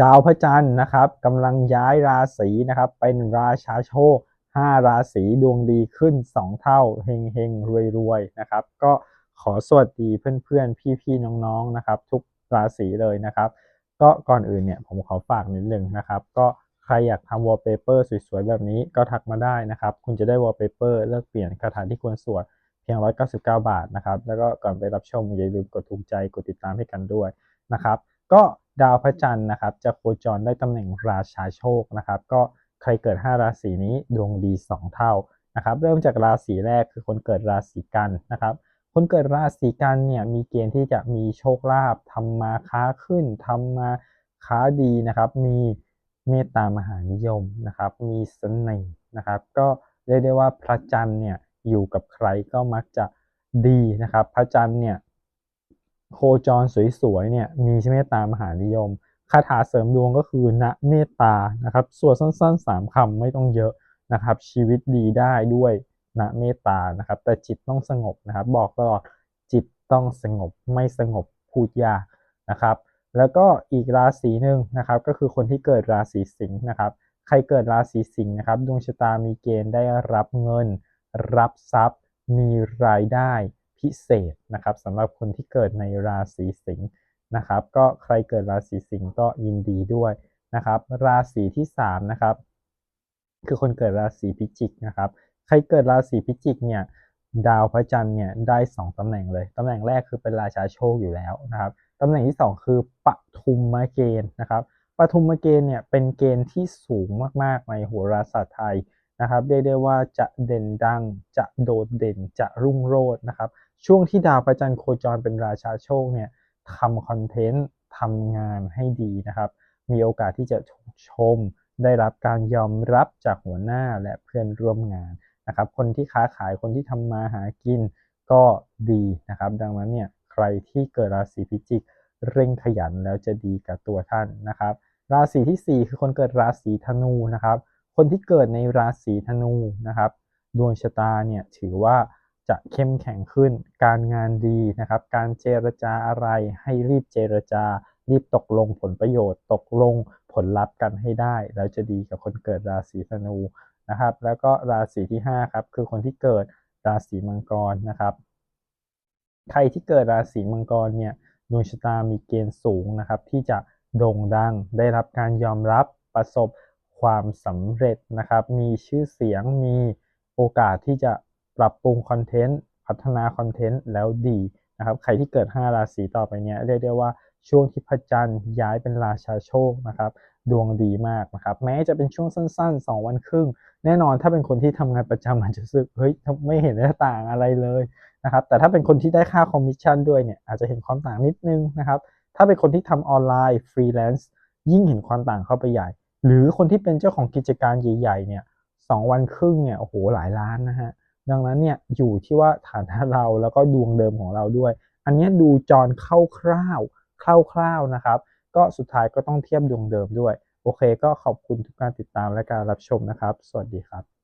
ดาวพระจันทร์นะครับกำลังย้ายราศีนะครับ เป็นราชาโชค 5 ราศีดวงดีขึ้น 2 เท่าเฮงเฮงรวยรวยนะครับ ก็ขอสวัสดีเพื่อนๆ พี่ๆ น้องๆนะครับ ทุกราศีเลยนะครับ ก็ก่อนอื่นเนี่ยผมขอฝากนิดนึงนะครับ ก็ใครอยากทำวอลเปเปอร์สวยๆ แบบนี้ก็ทักมาได้นะครับ คุณจะได้วอลเปเปอร์เลือกเปลี่ยนคาถาที่ควรสวดเพียง 199 บาทนะครับ แล้วก็ก่อนไปรับชมอย่าลืมกดถูกใจกดติดตามให้กันด้วยนะครับ ก็ ดาวพระจันทร์นะครับ จะโคจรได้ตำแหน่งราชาโชคนะครับ ก็ใครเกิด 5 ราศีนี้ดวงดี 2 เท่านะครับ เริ่มจากราศีแรกคือคนเกิดราศีกันนะครับ คนเกิดราศีกันเนี่ยมีเกณฑ์ที่จะมีโชคลาภทำมาค้าขึ้นทำมาค้าดีนะครับ มีเมตตามหานิยมนะครับ มีเสน่ห์นะครับ ก็เรียกได้ว่าพระจันทร์เนี่ยอยู่กับใครก็มักจะดีนะครับ พระจันทร์เนี่ย โคจรสวยๆเนี่ยมีเมตตามหานิยมคาถาเสริมดวงก็คือณเมตตานะครับสวนสั้นๆ 3คำไม่ต้องเยอะนะครับ ชีวิตดีได้ด้วยณเมตตานะครับ แต่จิตต้องสงบนะครับ บอกตลอดจิตต้องสงบไม่สงบพูดยากนะครับ แล้วก็อีกราศีหนึ่งนะครับก็คือคนที่เกิดราศีสิงห์นะครับ ใครเกิดราศีสิงห์นะครับ ดวงชะตามีเกณฑ์ได้รับเงิน รับทรัพย์ มีรายได้ พิเศษนะครับสำหรับคนที่เกิดในราศีสิงห์นะครับ ก็ใครเกิดราศีสิงห์ก็ยินดีด้วยนะครับ ราศีที่3นะครับ คือคนเกิดราศีพิจิกนะครับ ใครเกิดราศีพิจิกเนี่ยดาวพระจันทร์เนี่ยได้ 2 ตำแหน่งเลย ตำแหน่งแรกคือเป็นราชาโชคอยู่แล้วนะครับ ตำแหน่งที่ 2 คือปทุมมเกณฑ์นะครับปทุมมเกณฑ์เนี่ยเป็นเกณฑ์ที่สูงมากๆในโหราศาสตร์ไทยนะครับเรียกได้ว่าจะเด่นดังจะโดดเด่นจะรุ่งโรจน์นะครับ ช่วงที่ดาวพระจันทร์โคจรเป็นราชาโชคเนี่ยทำคอนเทนต์ทำงานให้ดีนะครับ มีโอกาสที่จะถูกชม ได้รับการยอมรับจากหัวหน้าและเพื่อนร่วมงานนะครับ คนที่ค้าขายคนที่ทำมาหากินก็ดีนะครับ ดังนั้นเนี่ยใครที่เกิดราศีพิจิก เร่งขยันแล้วจะดีกับตัวท่านนะครับ ราศีที่ 4 คือคนเกิดราศีธนูนะครับ คนที่เกิดในราศีธนูนะครับ ดวงชะตาเนี่ยถือว่า จะเข้มแข็งขึ้น การงานดีนะครับ การเจรจาอะไรให้รีบเจรจา รีบตกลงผลประโยชน์ ตกลงผลลัพธ์กันให้ได้ แล้วจะดีกับคนเกิดราศีธนูนะครับ แล้วก็ราศีที่5ครับคือคนที่เกิดราศีมังกรนะครับ ใครที่เกิดราศีมังกรเนี่ยดวงชะตามีเกณฑ์สูงนะครับ ที่จะโด่งดัง ได้รับการยอมรับประสบความสำเร็จนะครับ มีชื่อเสียงมีโอกาสที่จะ ปรับปรุงคอนเทนต์พัฒนาคอนเทนต์แล้วดีนะครับใครที่เกิด 5 ราศีต่อไปเนี้ยเรียกได้ว่าช่วงที่พระจันทร์ย้ายเป็นราชาโชคนะครับดวงดีมากนะครับแม้จะเป็นช่วงสั้น ๆ 2 วันครึ่ง แน่นอนถ้าเป็นคนที่ทำงานประจำอาจจะรู้สึกเฮ้ยไม่เห็นได้ต่างอะไรเลยนะครับแต่ถ้าเป็นคนที่ได้ค่าคอมมิชชั่นด้วยเนี่ยอาจจะเห็นความต่างนิดนึงนะครับถ้าเป็นคนที่ทำออนไลน์ฟรีแลนซ์ยิ่งเห็นความต่างเข้าไปใหญ่ หรือคนที่เป็นเจ้าของกิจการใหญ่ๆเนี่ยสองวันครึ่งเนี่ยโอ้โหหลายล้านนะฮะ ดังนั้นเนี่ยอยู่ที่ว่าฐานะเราแล้วก็ดวงเดิมของเราด้วย อันนี้ดูจรคร่าวๆคร่าวๆนะครับ ก็สุดท้ายก็ต้องเทียบดวงเดิมด้วย โอเค ก็ขอบคุณทุกการติดตามและการรับชมนะครับ สวัสดีครับ